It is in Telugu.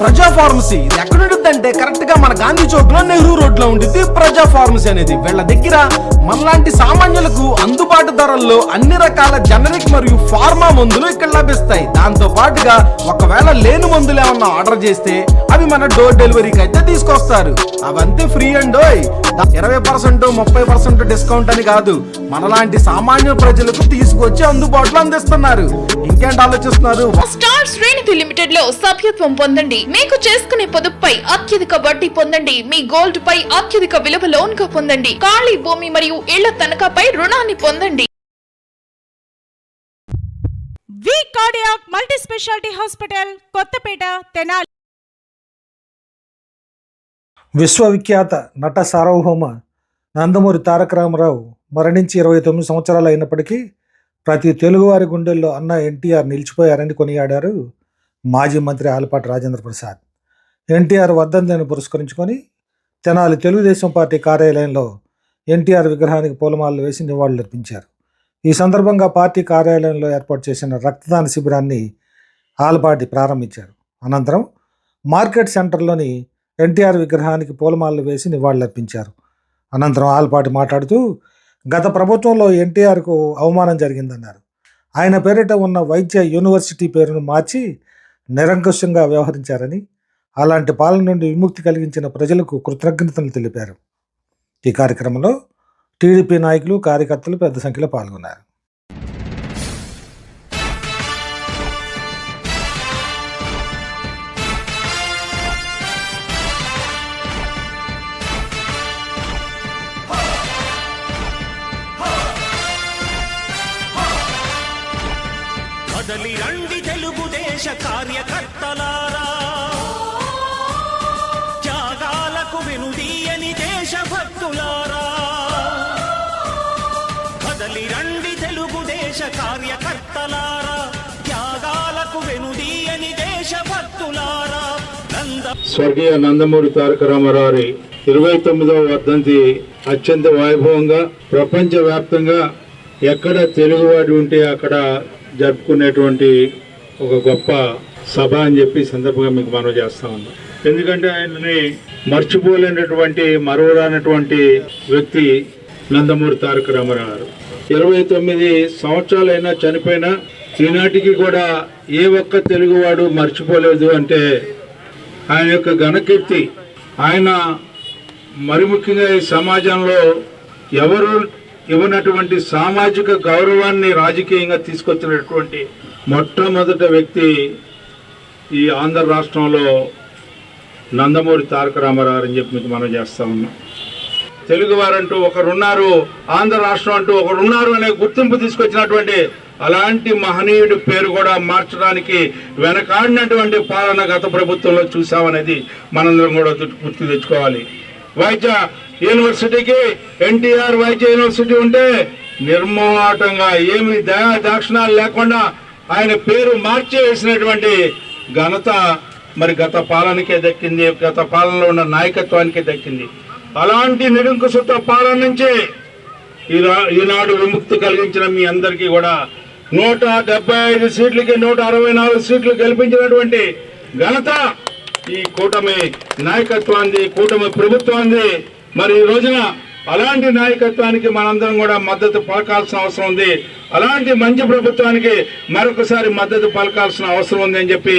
ప్రజా ఫార్మసీ. ఇది ఎక్కడ ఉంటుందంటే కరెక్ట్గా మన గాంధీ చౌక్లో నెహ్రూ రోడ్లో ఉంటుంది ప్రజా ఫార్మసీ అనేది. వీళ్ళ దగ్గర మనలాంటి సామాన్యులకు అందుబాటు ధరల్లో అన్ని రకాల జనరిక్ మరియు ఫార్మా మందులు ఇక్కడ లభిస్తాయి. దాంతో పాటుగా ఒకవేళ లేని మందులు ఏమన్నా ఆర్డర్ చేస్తే అవి మన డోర్ డెలివరీకి అయితే తీసుకొస్తారు. అవంతే ఫ్రీ అండ్ ఇరవై పర్సెంట్ ముప్పై పర్సెంట్ డిస్కౌంట్ అని కాదు. మనలాంటి సామాన్య ప్రజలకు తీసుకొచ్చి అందుబాటులో అందిస్తున్నారు. ఇంకేంటి ఆలోచిస్తున్నారు? స్టార్ శ్రేణిధి లిమిటెడ్లో సభ్యత్వం పొందండి. మీకు చేసుకునే పొదుపుపై అత్యధిక వడ్డీ పొందండి. మీ గోల్డ్ పై అత్యధిక విలువ లోన్గా పొందండి. ఖాళీ భూమి మరియు ఇళ్ళ తనఖాపై రుణాన్ని పొందండి. V cardiac multi speciality hospital Kothapeta Tenali. విశ్వవిఖ్యాత నట సార్వభౌమ నందమూరి తారక రామారావు మరణించి ఇరవై తొమ్మిది సంవత్సరాలు అయినప్పటికీ ప్రతి తెలుగువారి గుండెల్లో అన్న ఎన్టీఆర్ నిలిచిపోయారని కొనియాడారు మాజీ మంత్రి ఆలపాటి రాజేంద్ర ప్రసాద్. ఎన్టీఆర్ వర్ధంతిని పురస్కరించుకొని తెనాలి తెలుగుదేశం పార్టీ కార్యాలయంలో ఎన్టీఆర్ విగ్రహానికి పూలమాలలు వేసి నివాళులర్పించారు ఈ సందర్భంగా పార్టీ కార్యాలయంలో ఏర్పాటు చేసిన రక్తదాన శిబిరాన్ని ఆలపాటి ప్రారంభించారు. అనంతరం మార్కెట్ సెంటర్లోని ఎన్టీఆర్ విగ్రహానికి పూలమాలలు వేసి నివాళులర్పించారు. అనంతరం ఆల్పాటి మాట్లాడుతూ గత ప్రభుత్వంలో ఎన్టీఆర్కు అవమానం జరిగిందన్నారు. ఆయన పేరిట ఉన్న వైద్య యూనివర్సిటీ పేరును మార్చి నిరంకుశంగా వ్యవహరించారని అలాంటి పాలన నుండి విముక్తి కలిగించిన ప్రజలకు కృతజ్ఞతలు తెలిపారు. ఈ కార్యక్రమంలో టీడీపీ నాయకులు కార్యకర్తలు పెద్ద సంఖ్యలో పాల్గొన్నారు. కదలి రండి తెలుగుదేశ కార్యకర్తలారా. త్యాగాలకు వినుదీయని దేశభక్తులారా. కదలి రండి తెలుగుదేశ కార్యకర్తలారా. త్యాగాలకు వెనుదీయని దేశభక్తులారా. నంద స్వర్గీయ నందమూరి తారక రామారావు ఇరవై తొమ్మిదవ వర్ధంతి అత్యంత వైభవంగా ప్రపంచవ్యాప్తంగా ఎక్కడ తెలుగువాడు ఉంటే అక్కడ జరుపుకునేటువంటి ఒక గొప్ప సభ అని చెప్పి సందర్భంగా మీకు మనవి చేస్తా ఉన్నాం. ఎందుకంటే ఆయనని మర్చిపోలేనటువంటి మరువరానటువంటి వ్యక్తి నందమూరి తారక రామారావు గారు. ఇరవై తొమ్మిది సంవత్సరాలైనా చనిపోయినా ఈనాటికి కూడా ఏ ఒక్క తెలుగువాడు మర్చిపోలేదు అంటే ఆయన యొక్క ఘనకీర్తి ఆయన మరి ముఖ్యంగా ఈ సమాజంలో ఎవరు ఇవ్వనటువంటి సామాజిక గౌరవాన్ని రాజకీయంగా తీసుకొచ్చినటువంటి మొట్టమొదటి వ్యక్తి ఈ ఆంధ్ర రాష్ట్రంలో నందమూరి తారక రామారావు అని చెప్పి మీకు మనం చేస్తా ఉన్నాం. తెలుగువారంటూ ఒకరున్నారు ఆంధ్ర రాష్ట్రం అంటూ ఒకరున్నారు అనే గుర్తింపు తీసుకొచ్చినటువంటి అలాంటి మహనీయుడి పేరు కూడా మార్చడానికి వెనకాడినటువంటి పాలన గత ప్రభుత్వంలో చూసామనేది మనందరం కూడా గుర్తు తెచ్చుకోవాలి. వైద్య యూనివర్సిటీకి ఎన్టీఆర్ వైద్య యూనివర్సిటీ ఉంటే నిర్మోహాటంగా ఏమి దయా దాక్షిణాలు లేకుండా ఆయన పేరు మార్చి వేసినటువంటి ఘనత మరి గత పాలనకే దక్కింది గత పాలనలో ఉన్న నాయకత్వానికే దక్కింది. అలాంటి నిరంకుశత్వ పాలన నుంచి ఈనాడు విముక్తి కలిగించిన మీ అందరికీ కూడా నూట డెబ్బై ఐదు సీట్లకి నూట అరవై నాలుగు సీట్లు గెలిపించినటువంటి ఘనత ఈ కూటమి నాయకత్వాన్ని కూటమి ప్రభుత్వాన్ని మరి ఈ రోజున అలాంటి నాయకత్వానికి మనందరం కూడా మద్దతు పలకాల్సిన అవసరం ఉంది. అలాంటి మంచి ప్రభుత్వానికి మరొకసారి మద్దతు పలకాల్సిన అవసరం ఉంది అని చెప్పి